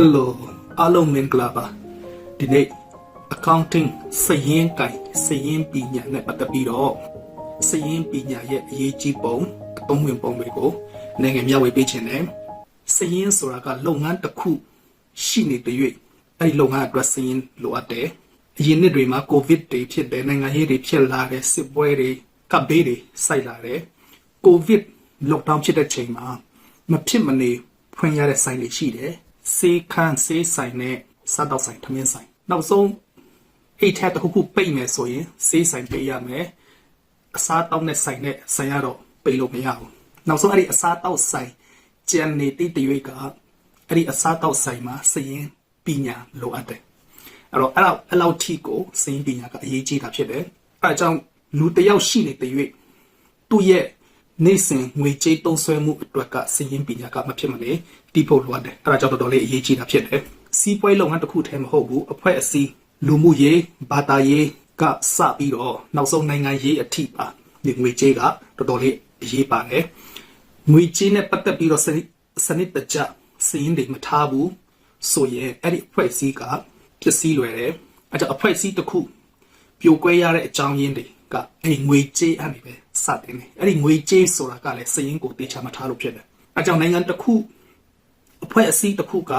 Hello အားလုံးမင်္ဂလာပါဒီနေ့ accounting စည်ရင်းကိုင်စည်ရင်းပညာနဲ့ပတ်သက်ပြီးတော့စည်ရင်းပညာရဲ့အရေးကြီးပုံအသုံးဝင်ပုံတွေကိုနိုင်ငံမျှဝေပေးခြင်းနဲ့စည်ရင်းဆိုတာကလုပ်ငန်းတစ်ခုရှိနေတဲ့၍အဲ့ဒီလုပ်ငန်းအတွက်စည်ရင်းလိုအပ်တယ်အရင်နှစ်တွေမှာကိုဗစ်တွေဖြစ်တယ်နိုင်ငံရေးတွေဖြစ်လာတယ်စစ်ပွဲတွေကပ်ဘေးတွေစိုက်လာတယ်ကိုဗစ် lockdown ဖြစ်တဲ့ချိန်မှာမဖြစ်မနေဖွင့်ရတဲ့ဆိုင်တွေရှိတယ် စေးခန်းစေးဆိုင်နဲ့စားတော့ဆိုင်ထမင်းဆိုင်နောက်ဆုံးအိတ်ထက်တစ်ခုခုပိတ်မယ်ဆိုရင်စေးဆိုင်ပိတ်ရမယ်အစားတောက်တဲ့ဆိုင်နဲ့ဆိုင်ရတော့ပိတ်လို့မရဘူးနောက်ဆုံးအဲ့ဒီအစားတောက်ဆိုင်ကြံနေတိတရွေ့ကအဲ့ဒီအစားတောက်ဆိုင်မှာစရင်ပညာလိုအပ်တယ်အဲ့တော့အဲ့လောက်အဲ့လောက်ထိကိုစရင်ပညာကအရေးကြီးတာဖြစ်တယ်အဲ့ဒါကြောင့်လူတစ်ယောက်ရှိနေတဲ့ရွေ့သူ့ရဲ့ နေ့စဉ်ငွေကြေးသုံးစွဲမှုအတွက်ကစည်ရင်းပညာကမဖြစ်မနေတီးဖို့လိုအပ်တယ်အဲဒါကြောင့်တော်တော်လေးအရေးကြီးတာဖြစ်တယ်စီးပွားရေးလုပ်ငန်းတစ်ခုတည်းမဟုတ်ဘူးအဖွဲ့အစည်းလူမှုရေးဘာသာရေးကစပြီးတော့နောက်ဆုံးနိုင်ငံရေးအထိပါဒီငွေကြေးကတော်တော်လေးအရေးပါတယ်ငွေကြေးနဲ့ပတ်သက်ပြီးတော့စနစ်စနစ်တကျစည်ရင်းတွေမထားဘူးဆိုရင်အဲ့ဒီအဖွဲ့အစည်းကဖြစ်စည်းလွယ်တယ်အဲကြောင့်အဖွဲ့အစည်းတစ်ခုပြိုကွဲရတဲ့အကြောင်းရင်းတွေကအဲ့ဒီငွေကြေးအနေပဲ စတင်တယ်အဲ့ဒီငွေကြေးဆိုတာကလည်းစည်ရင်းကိုတေချာမထားလို့ဖြစ်တယ်အဲကြောင့်နိုင်ငံတစ်ခုအဖွဲ့အစည်းတစ်ခုက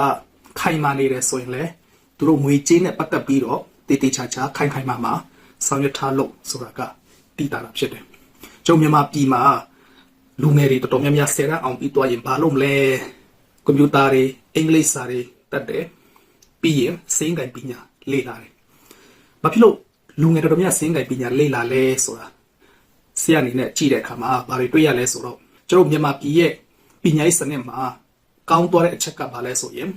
ခိုင်မာနေတယ်ဆိုရင်လည်းသူတို့ငွေကြေးနဲ့ပတ်သက်ပြီးတော့တေတေချာချာခိုင်ခိုင်မာမာဆောင်ရွက်ထားလို့ဆိုတာကတည်တာတာဖြစ်တယ်ကျုံမြန်မာပြည်မှာလူငယ်တွေတော်တော်များများဆယ်ရန်အောင်ပြီးသွားရင်ဘာလုပ်မလဲကွန်ပျူတာတွေအင်္ဂလိပ်စာတွေတတ်တယ်ပြီးရင်စင်းကန်ပညာလေ့လာတယ်။ဘာဖြစ်လို့လူငယ်တော်တော်များစင်းကြိုင်ပညာလေ့လာလဲဆိုတာ ဆရာအနေနဲ့ကြည့်တဲ့အခါမှာဘာတွေတွေ့ရလဲဆိုတော့ကျွန်တော်မြန်မာပြည်ရဲ့ပညာရေးစနစ်မှာကောင်းသွားတဲ့အချက်ကဘာလဲဆိုရင်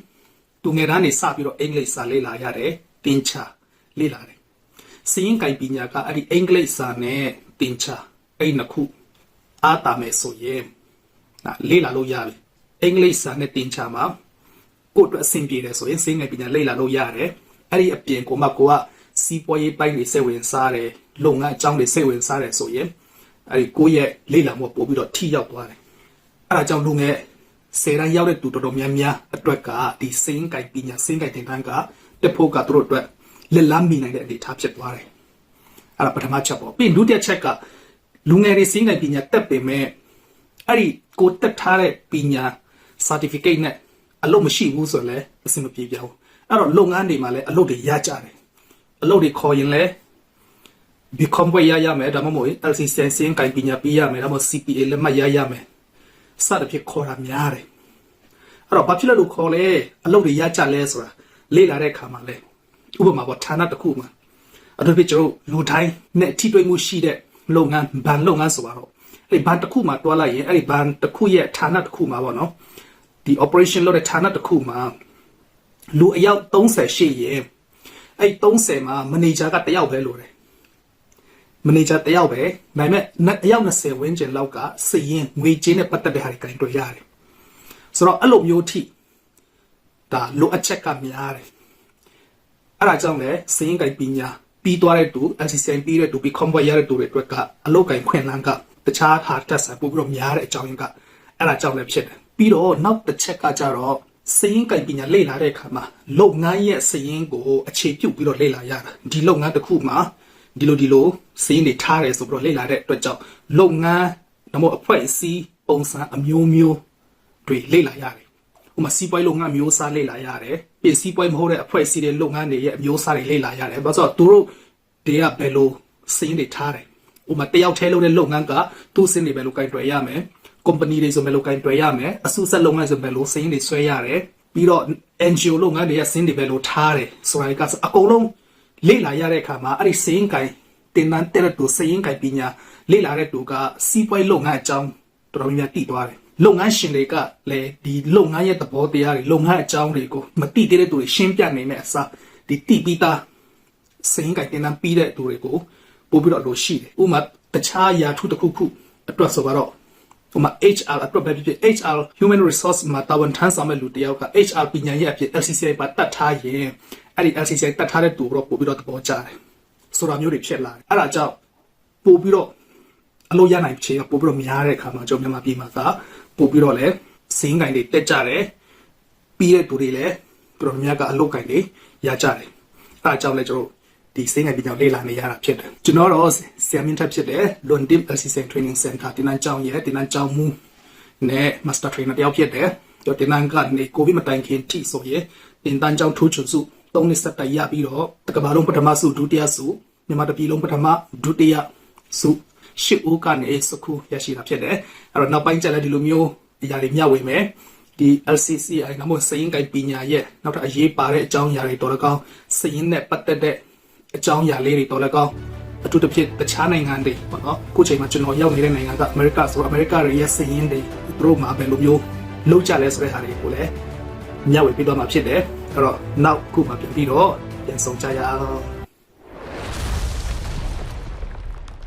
သူငယ်တန်းနေစပြီးတော့အင်္ဂလိပ်စာလေ့လာရတယ်တင်ချာလေ့လာတယ်။စင်းကြိုင်ပညာကအဲ့ဒီအင်္ဂလိပ်စာနဲ့တင်ချာအဲ့နှစ်ခုအားတာမယ်ဆိုရင်ဒါလေ့လာလို့ရပြီ။အင်္ဂလိပ်စာနဲ့တင်ချာမှာကိုယ့်အတွက်အဆင်ပြေတယ်ဆိုရင်စိတ်ငယ်ပညာလေ့လာလို့ရတယ်အဲ့ဒီအပြင်ကိုမှကိုကစီးပွားရေးပိုင်းတွေစိတ်ဝင်စားတယ်လုပ်ငန်းအကြောင်းတွေစိတ်ဝင်စားတယ်ဆိုရင် အဲ့ဒီကိုယ့်ရဲ့လေ့လာမှုပို့ပြီးတော့ထိရောက်သွားတယ်အဲ့ဒါကြောင့်လူငယ်ဆယ်တန်းရောက်တဲ့သူတော်တော်များများအတွက်ကဒီစိတ်ငယ်ပညာစိတ်ငယ်တင်တန်းကတက်ဖို့ကသူတို့အတွက်လက်လန်းမိနိုင်တဲ့အနေအထားဖြစ်သွားတယ်အဲ့ဒါပထမချက်ပေါ့ပြီးရင်ဒုတိယချက်ကလူငယ်တွေစိတ်ငယ်ပညာတက်ပေမဲ့အဲ့ဒီကိုတက်ထားတဲ့ပညာ certificate နဲ့အလုပ်မရှိဘူးဆိုရင်လည်းအဆင်မပြေပြောင်းအဲ့တော့လုပ်ငန်းတွေမှာလည်းအလုပ်တွေရကြတယ်အလုပ်တွေခေါ်ရင်လည်း become ဘွဲရရမယ်ဒါမှမဟုတ် LCC စင်းကိုင်ပညာပေးရမယ်ဒါမှမဟုတ် CPA လက်မှတ်ရရမယ်စသဖြင့်ခေါ်တာများတယ်အဲ့တော့ဘာဖြစ်လို့ခေါ်လဲအလုပ်တွေရကြလဲဆိုတာလေ့လာတဲ့အခါမှာလဲဥပမာပေါ့ဌာနတစ်ခုမှာအထူးဖြင့်ကျွန်တော်လူတိုင်းနဲ့ထိတွေ့မှုရှိတဲ့လုပ်ငန်းဘဏ်လုပ်ငန်းဆိုတော့အဲ့ဒီဘဏ်တစ်ခုမှာတွားလိုက်ရင်အဲ့ဒီဘဏ်တစ်ခုရဲ့ဌာနတစ်ခုမှာပေါ့နော်ဒီ operation လုပ်တဲ့ဌာနတစ်ခုမှာလူအယောက်30ရှိရင်အဲ့30မှာမန်နေဂျာကတယောက်ပဲလိုတယ် မန်နေဂျာတယောက်ပဲဒါပေမဲ့အယောက်20ဝန်းကျင်လောက်ကစည်ရင်ငွေကြေးနဲ့ပတ်သက်တဲ့ဟာတွေကင်တွေ့ရတယ်ဆိုတော့အဲ့လိုမျိုးထိဒါလိုအပ်ချက်ကများတယ်အဲ့ဒါကြောင့်လည်းစည်ရင်ကင်ပညာပြီးသွားတဲ့သူ LCCN ပြီးတဲ့သူပြီး convert ရတဲ့သူတွေအတွက်ကအလုပ်ကင်ခွင့်လန်းကတခြားဟာတက်ဆန်ပို့ပြီးတော့များတဲ့အကြောင်းရင်းကအဲ့ဒါကြောင့်လည်းဖြစ်တယ်ပြီးတော့နောက်တစ်ချက်ကကြတော့စည်ရင်းကင်ပညာလေ့လာတဲ့အခါမှာလုပ်ငန်းရဲ့စည်ရင်းကိုအခြေပြုပြီးတော့လေ့လာရတာဒီလုပ်ငန်းတစ်ခုမှာ ဒီလိုဒီလိုစည်ရင်းတွေထားတယ်ဆိုပြီးတော့လေ့လာတဲ့အတွက်ကြောင့်လုပ်ငန်းဒါမှမဟုတ်အဖွဲ့အစည်းပုံစံအမျိုးမျိုးတွေလေ့လာရတယ်ဥပမာစီးပွားရေးလုပ်ငန်းမျိုးစားလေ့လာရတယ်ပြင်စီးပွားရေးမဟုတ်တဲ့အဖွဲ့အစည်းတွေလုပ်ငန်းတွေရဲ့အမျိုးစားတွေလေ့လာရတယ်ဘာလို့ဆိုတော့သူတို့တွေကဘယ်လိုစည်ရင်းတွေထားတယ်ဥပမာတယောက်ထဲလုပ်တဲ့လုပ်ငန်းကသူ့စင်းတွေပဲလို့ကြိုက်တွေ့ရမယ် company တွေဆိုမဲ့လို့ကင်တွယ်ရမယ်အစုဆက်လုပ်ငန်းဆိုမဲ့လို့စင်းတွေဆွဲရတယ်ပြီးတော့ NGO လုပ်ငန်းတွေရဲ့စင်းတွေပဲလို့ထားတယ်ဆိုတာကအကုန်လုံး လေ့လာရတဲ့အခါမှာအဲ့ဒီစင်းကင်တင်တန်းတဲ့တူစင်းကင်ပညာလေ့လာတဲ့တူကစီးပွားရေးလုပ်ငန်းအကြောင်းတော်တော်များများတည်သွားတယ်လုပ်ငန်းရှင်တွေကလည်းဒီလုပ်ငန်းရဲ့သဘောတရားတွေလုပ်ငန်းအကြောင်းတွေကိုမသိသေးတဲ့သူတွေရှင်းပြနိုင်တဲ့အစားဒီတိပိတာစင်းကင်တင်တန်းပြီးတဲ့သူတွေကိုပို့ပြီးတော့လို့ရှိတယ်ဥပမာတခြားယာထုတစ်ခုခုအတွက်ဆိုတော့ဟိုမှာ HR အတွက်ပဲဖြစ်ဖြစ် HR human resource မှာတာဝန်ထမ်းဆောင်မဲ့လူတယောက်က HR ပညာရဲ့အဖြစ် LCCI ပါတတ်ထားရင် အဲ့ဒီ LCCI တတ်ထားတဲ့သူတော့ပို့ပြီးတော့သဘောကျတယ်ဆိုတာမျိုးတွေဖြစ်လာတယ်အဲ့ဒါကြောင့်ပို့ပြီးတော့အလို့ရနိုင်ချေကပို့ပြီးတော့များတဲ့အခါမှာကျွန်တော်မြန်မာပြည်မှာကပို့ပြီးတော့လည်းစင်းကိုင်းတွေတက်ကြတယ်ပြီးတဲ့သူတွေလည်းတော်များများကအလုပ်ကိုင်တွေရကြတယ်အဲအကြောင်းလဲကျွန်တော်ဒီစိတ်ငယ်ပညာလေ့လာနေရတာဖြစ်တယ်ကျွန်တော်တော့ဆရာမင်းထက်ဖြစ်တယ်လွန်ဒစ် assistant training center တင်နန်းကျောင်းရဲ့တင်နန်းကျောင်းမူနဲ့ master trainer တယောက်ဖြစ်တယ်ကျွန်တော်တင်နန်းကနေကိုဗစ်မတိုင်ခင်ထိဆိုရင်တင်တန်းကျောင်းထိုးချွန်စု ၃နှစ်ဆက်တိုက်ရပြီးတော့တကဘာလုံးပထမစုဒုတိယစုမြန်မာတပြည်လုံးပထမဒုတိယစုရှစ်ဦးကနေစခုရရှိတာဖြစ်တယ်အဲ့တော့နောက်ပိုင်းကျလည်းဒီလိုမျိုးအရာတွေမျှဝေမယ်ဒီ LCCI ကမှစရင်ကိုင်ပညာရဲ့နောက်ထပ်အရေးပါတဲ့အကြောင်းအရာတွေတော်တော်ကောင်းစရင်နဲ့ပတ်သက်တဲ့အကြောင်းအရာလေးတွေတော်တော်ကောင်းအထူးသဖြင့်တခြားနိုင်ငံတွေပေါ့နော်အခုချိန်မှာကျွန်တော်ရောက်နေတဲ့နိုင်ငံကအမေရိကဆိုတော့အမေရိကတွေရဲ့စရင်တွေသူတို့မှာဘယ်လိုမျိုးလုပ်ကြလဲဆိုတဲ့ဟာတွေကိုလည်းမျှဝေပေးတော့မှာဖြစ်တယ် အဲ့တော့နောက်ခုမှပြန်ပြီးတော့ပြန်ဆောင်ကြရအောင်